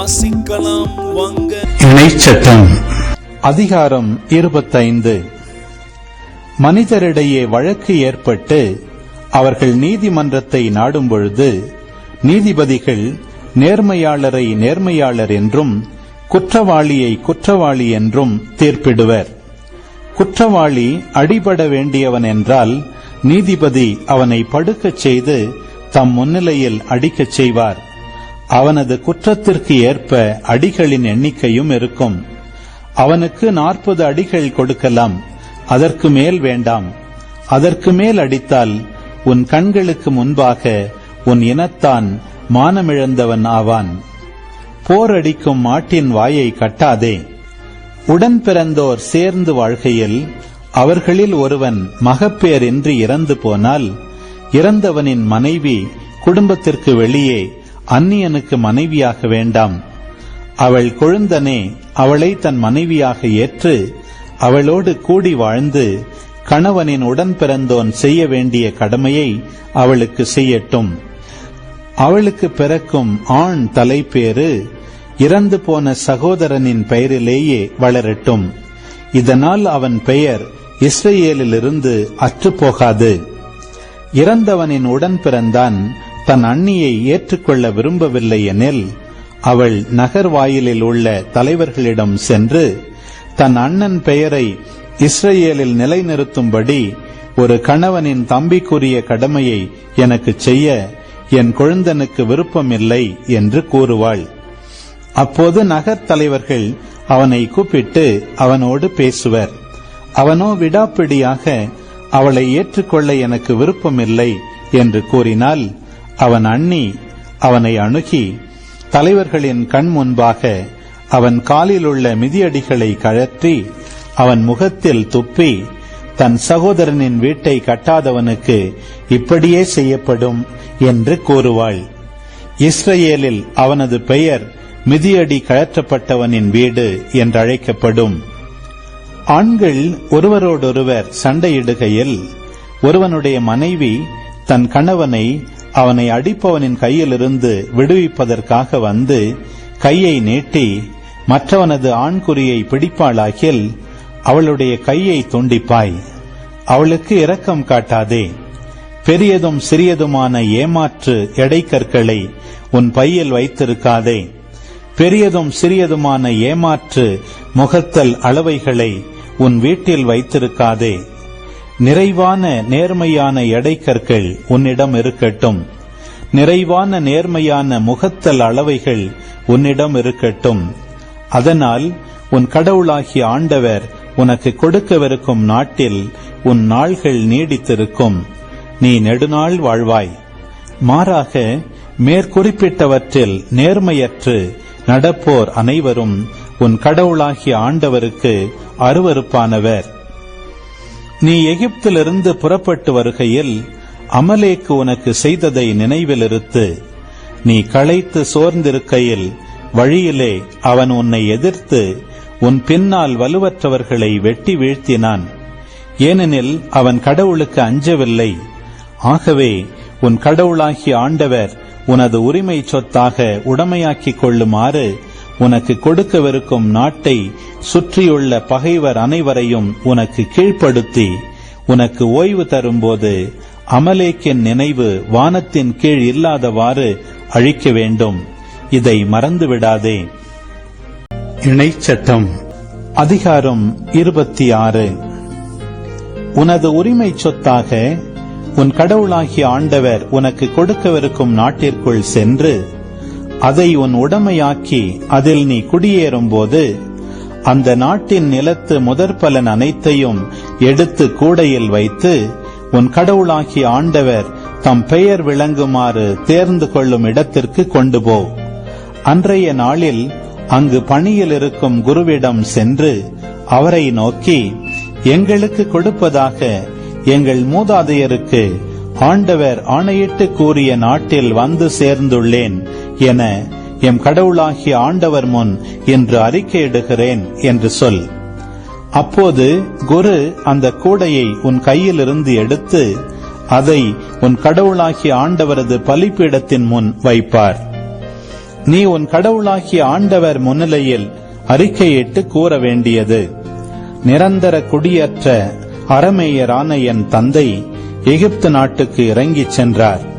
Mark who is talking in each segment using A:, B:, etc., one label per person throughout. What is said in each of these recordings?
A: வாசிக்கலாம் வாங்க.
B: இணைச்சட்டம் அதிகாரம் இருபத்தைந்து. மனிதரிடையே வழக்கு ஏற்பட்டு அவர்கள் நீதிமன்றத்தை நாடும் பொழுது நீதிபதிகள் நேர்மையாளரை நேர்மையாளர் என்றும் குற்றவாளியை குற்றவாளி என்றும் தீர்ப்பிடுவர். குற்றவாளி அடிபட வேண்டியவன் என்றால் நீதிபதி அவனை படுக்கச் செய்து தம் முன்னிலையில் அடிக்கச் செய்வார். அவனது குற்றத்திற்கு ஏற்ப அடிகளின் எண்ணிக்கையும் இருக்கும். அவனுக்கு நாற்பது அடிகள் கொடுக்கலாம். அதற்கு மேல் வேண்டாம். அதற்கு மேல் அடித்தால் உன் கண்களுக்கு முன்பாக உன் இனத்தான் மானமிழந்தவன் ஆவான். போர் அடிக்கும் மாட்டின் வாயை கட்டாதே. உடன் பிறந்தோர் சேர்ந்து வாழ்கையில் அவர்களில் ஒருவன் மகப்பேரின்றி இறந்து போனால் இறந்தவனின் மனைவி குடும்பத்திற்கு வெளியே அந்நியனுக்கு மனைவியாக வேண்டாம். அவள் கொழுந்தனே அவளை தன் மனைவியாக ஏற்று அவளோடு கூடி வாழ்ந்து கணவனின் உடன் பிறந்தோன் செய்ய வேண்டிய கடமையை அவளுக்கு செய்யட்டும். அவளுக்கு பிறக்கும் ஆண் தலைப்பேறு இறந்து போன சகோதரனின் பெயரிலேயே வளரட்டும். இதனால் அவன் பெயர் இஸ்ரேலிலிருந்து அற்றுப்போகாது. இறந்தவனின் உடன் பிறந்தான் தன் அண்ணியை ஏற்றுக்கொள்ள விரும்பவில்லை எனில் அவள் நகர்வாயிலில் உள்ள தலைவர்களிடம் சென்று தன் அண்ணன் பெயரை இஸ்ரேலில் நிலைநிறுத்தும்படி ஒரு கணவனின் தம்பிக்குரிய கடமையை எனக்கு செய்ய என் கொழுந்தனுக்கு விருப்பமில்லை என்று கூறுவாள். அப்போது நகர் தலைவர்கள் அவனை கூப்பிட்டு அவனோடு பேசுவர். அவனோ விடாப்பிடியாக அவளை ஏற்றுக்கொள்ள எனக்கு விருப்பமில்லை என்று கூறினால் அவன் அண்ணி அவனை அணுகி தலைவர்களின் கண் முன்பாக அவன் காலில் உள்ள மிதியடிகளை கழற்றி அவன் முகத்தில் துப்பி தன் சகோதரனின் வீட்டை கட்டாதவனுக்கு இப்படியே செய்யப்படும் என்று கூறுவாள். இஸ்ரேலில் அவனது பெயர் மிதியடி கழற்றப்பட்டவனின் வீடு என்றழைக்கப்படும். ஆண்கள் ஒருவரோடொருவர் சண்டையிடுகையில் ஒருவனுடைய மனைவி தன் கணவனை அவனை அடிப்பவனின் கையிலிருந்து விடுவிப்பதற்காக வந்து கையை நீட்டி மற்றவனது ஆண்குறியை பிடிப்பாளாகில் அவளுடைய கையை துண்டிப்பாய். அவளுக்கு இரக்கம் காட்டாதே. பெரியதும் சிறியதுமான ஏமாற்று எடைக்கற்களை உன் பையில் வைத்திருக்காதே. பெரியதும் சிறியதுமான ஏமாற்று முகத்தல் அளவைகளை உன் வீட்டில் வைத்திருக்காதே. நிறைவான நேர்மையான எடைக்கற்கள் உன்னிடம் இருக்கட்டும். நிறைவான நேர்மையான முகத்தல் அளவைகள் உன்னிடம் இருக்கட்டும். அதனால் உன் கடவுளாகிய ஆண்டவர் உனக்கு கொடுக்கவிருக்கும் நாட்டில் உன் நாள்கள் நீடித்திருக்கும். நீ நெடுநாள் வாழ்வாய். மாறாக மேற்குறிப்பிட்டவற்றில் நேர்மையற்று நடப்போர் அனைவரும் உன் கடவுளாகிய ஆண்டவருக்கு அருவருப்பானவர். நீ எகிப்திலிருந்து புறப்பட்டு வருகையில் அமலேக்கு உனக்கு செய்ததை நினைவிலிருத்து நீ களைத்து சோர்ந்திருக்கையில் வழியிலே அவன் உன்னை எதிர்த்து உன் பின்னால் வலுவற்றவர்களை வெட்டி வீழ்த்தினான். ஏனெனில் அவன் கடவுளுக்கு அஞ்சவில்லை. ஆகவே உன் கடவுளாகிய ஆண்டவர் உனது உரிமை சொத்தாக உடமையாக்கிக் கொள்ளுமாறு உனக்கு கொடுக்கவிருக்கும் நாட்டை சுற்றியுள்ள பகைவர் அனைவரையும் உனக்கு கீழ்ப்படுத்தி உனக்கு ஓய்வு தரும்போது அமலேக்கின் நினைவு வானத்தின் கீழ் இல்லாதவாறு அழிக்க வேண்டும். இதை மறந்துவிடாதே. இணைச்சட்டம். அதிகாரம் இருபத்தி ஆறு உனது உரிமை சொத்தாக உன் கடவுளாகிய ஆண்டவர் உனக்கு கொடுக்கவிருக்கும் நாட்டிற்குள் சென்று அதை உன் உடமையாக்கி அதில் நீ குடியேறும்போது அந்த நாட்டின் நிலத்து முதற் பலன் அனைத்தையும் எடுத்து கூடையில் வைத்து உன் கடவுளாகிய ஆண்டவர் தம் பெயர் விளங்குமாறு தேர்ந்து கொள்ளும் இடத்திற்கு கொண்டு போ. அன்றைய நாளில் அங்கு பணியில் இருக்கும் குருவிடம் சென்று அவரை நோக்கி எங்களுக்கு கொடுப்பதாக எங்கள் மூதாதையருக்கு ஆண்டவர் ஆணையிட்டு கூறிய நாட்டில் வந்து சேர்ந்துள்ளேன். என எம் கடவுளாகிய ஆண்டவர் முன் இன்று அறிக்கையிடுகிறேன் என்று சொல். அப்போது குரு அந்த கூடையை உன் கையிலிருந்து எடுத்து அதை உன் கடவுளாகிய ஆண்டவரது பலிப்பீடத்தின் முன் வைப்பார். நீ உன் கடவுளாகிய ஆண்டவர் முன்னிலையில் அறிக்கையிட்டு கூற வேண்டியது நிரந்தர குடியற்ற அரமேயரான என் தந்தை எகிப்து நாட்டுக்கு இறங்கிச் சென்றார்.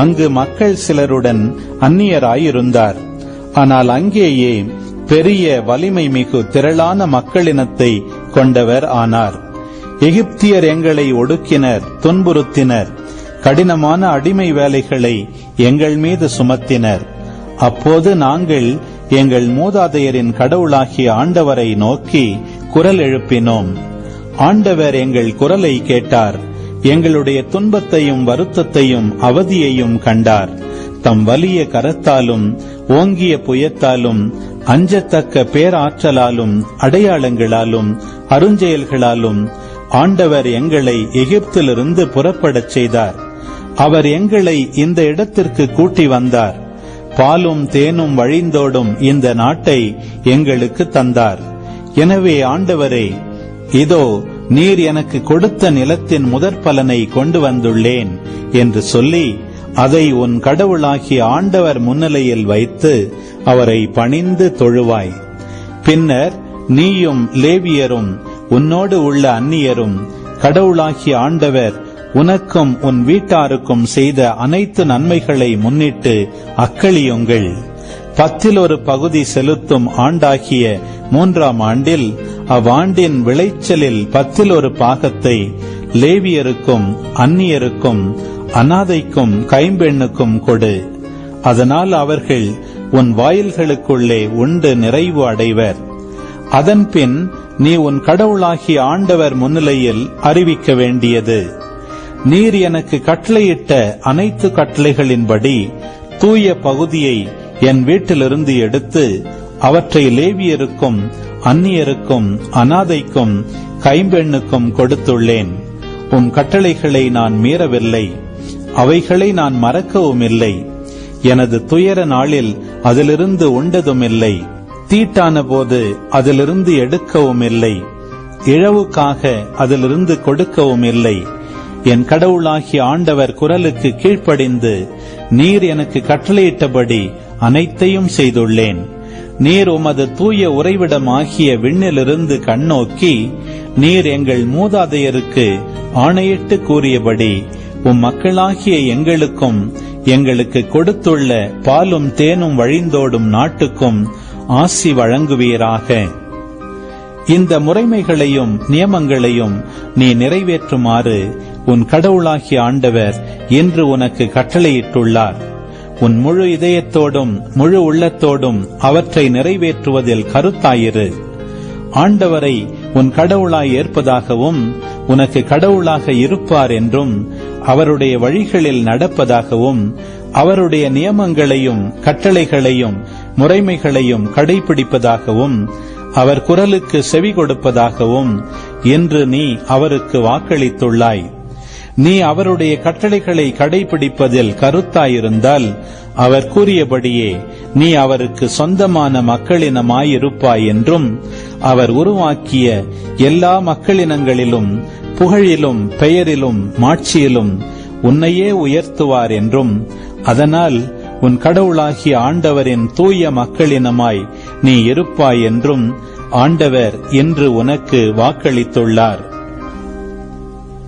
B: அங்கு மக்கள் சிலருடன் அந்நியராயிருந்தார். ஆனால் அங்கேயே பெரிய வலிமை மிகு திரளான மக்களினத்தை கொண்டவர் ஆனார். எகிப்தியர் எங்களை ஒடுக்கினர் துன்புறுத்தினர் கடினமான அடிமை வேலைகளை எங்கள் மீது சுமத்தினர். அப்போது நாங்கள் எங்கள் மூதாதையரின் கடவுளாகிய ஆண்டவரை நோக்கி குரல் எழுப்பினோம். ஆண்டவர் எங்கள் குரலை கேட்டார். எங்களுடைய துன்பத்தையும் வருத்தத்தையும் அவதியையும் கண்டார். தம் வலிய கரத்தாலும் ஓங்கிய புயத்தாலும் அஞ்சத்தக்க பேராற்றலாலும் அடையாளங்களாலும் அருஞ்செயல்களாலும் ஆண்டவர் எங்களை எகிப்திலிருந்து புறப்படச் செய்தார். அவர் எங்களை இந்த இடத்திற்கு கூட்டி வந்தார். பாலும் தேனும் வழிந்தோடும் இந்த நாட்டை எங்களுக்கு தந்தார். எனவே ஆண்டவரே இதோ நீர் எனக்கு கொடுத்த நிலத்தின் முதற் பலனை கொண்டு வந்துள்ளேன் என்று சொல்லி அதை உன் கடவுளாகிய ஆண்டவர் முன்னிலையில் வைத்து அவரை பணிந்து தொழுவாய். பின்னர் நீயும் லேவியரும் உன்னோடு உள்ள அந்நியரும் கடவுளாகிய ஆண்டவர் உனக்கும் உன் வீட்டாருக்கும் செய்த அனைத்து நன்மைகளை முன்னிட்டு அக்களியுங்கள். பத்தில் ஒரு பகுதி செலுத்தும் ஆண்டாகிய மூன்றாம் ஆண்டில் அவ்வாண்டின் விளைச்சலில் பத்தில் ஒரு பாகத்தை லேவியருக்கும் அந்நியருக்கும் அனாதைக்கும் கைம்பெண்ணுக்கும் கொடு. அதனால் அவர்கள் உன் வாயில்களுக்குள்ளே உண்டு நிறைவு அடைவர். அதன்பின் நீ உன் கடவுளாகிய ஆண்டவர் முன்னிலையில் அறிவிக்க வேண்டியது. நீர் எனக்கு கட்டளையிட்ட அனைத்து கட்டளைகளின்படி தூய பகுதியை என் வீட்டிலிருந்து எடுத்து அவற்றை லேவியருக்கும் அந்நியருக்கும் அனாதைக்கும் கைம்பெண்ணுக்கும் கொடுத்துள்ளேன். உன் கட்டளைகளை நான் மீறவில்லை. அவைகளை நான் மறக்கவும் இல்லை எனது துயர நாளில் அதிலிருந்து உண்டதும் இல்லை தீட்டான போது அதிலிருந்து எடுக்கவும் இல்லை இழவுக்காக அதிலிருந்து கொடுக்கவும் இல்லை என் கடவுளாகிய ஆண்டவர் குரலுக்கு கீழ்ப்படிந்து நீர் எனக்கு கட்டளையிட்டபடி அனைத்தையும் செய்துள்ளேன். நீர் உமது தூய உறைவிடமாகிய விண்ணிலிருந்து கண்ணோக்கி நீர் எங்கள் மூதாதையருக்கு ஆணையிட்டு கூறியபடி உம் மக்களாகிய எங்களுக்கும் எங்களுக்கு கொடுத்துள்ள பாலும் தேனும் வழிந்தோடும் நாட்டுக்கும் ஆசி வழங்குவீராக. இந்த முறைமைகளையும் நியமங்களையும் நீ நிறைவேற்றுமாறு உன் கடவுளாகிய ஆண்டவர் இன்று உனக்கு கட்டளையிட்டுள்ளார். உன் முழு இதயத்தோடும் முழு உள்ளத்தோடும் அவற்றை நிறைவேற்றுவதில் கருத்தாயிரு. ஆண்டவரை உன் கடவுளாய் ஏற்பதாகவும் உனக்கு கடவுளாக இருப்பார் என்றும் அவருடைய வழிகளில் நடப்பதாகவும் அவருடைய நியமங்களையும் கட்டளைகளையும் முறைமைகளையும் கடைபிடிப்பதாகவும் அவர் குரலுக்கு செவி கொடுப்பதாகவும் என்று நீ அவருக்கு வாக்களித்துள்ளாய். நீ அவருடைய கட்டளைகளை கடைபிடிப்பதில் கருத்தாயிருந்தால் அவர் கூறியபடியே நீ அவருக்கு சொந்தமான மக்களினமாயிருப்பாய் என்றும் அவர் உருவாக்கிய எல்லா மக்களினங்களிலும் புகழிலும் பெயரிலும் மாட்சியிலும் உன்னையே உயர்த்துவார் என்றும் அதனால் உன் கடவுளாகிய ஆண்டவரின் தூய மக்களினமாய் நீ இருப்பாய் என்றும் ஆண்டவர் இன்று உனக்கு வாக்களித்துள்ளார்.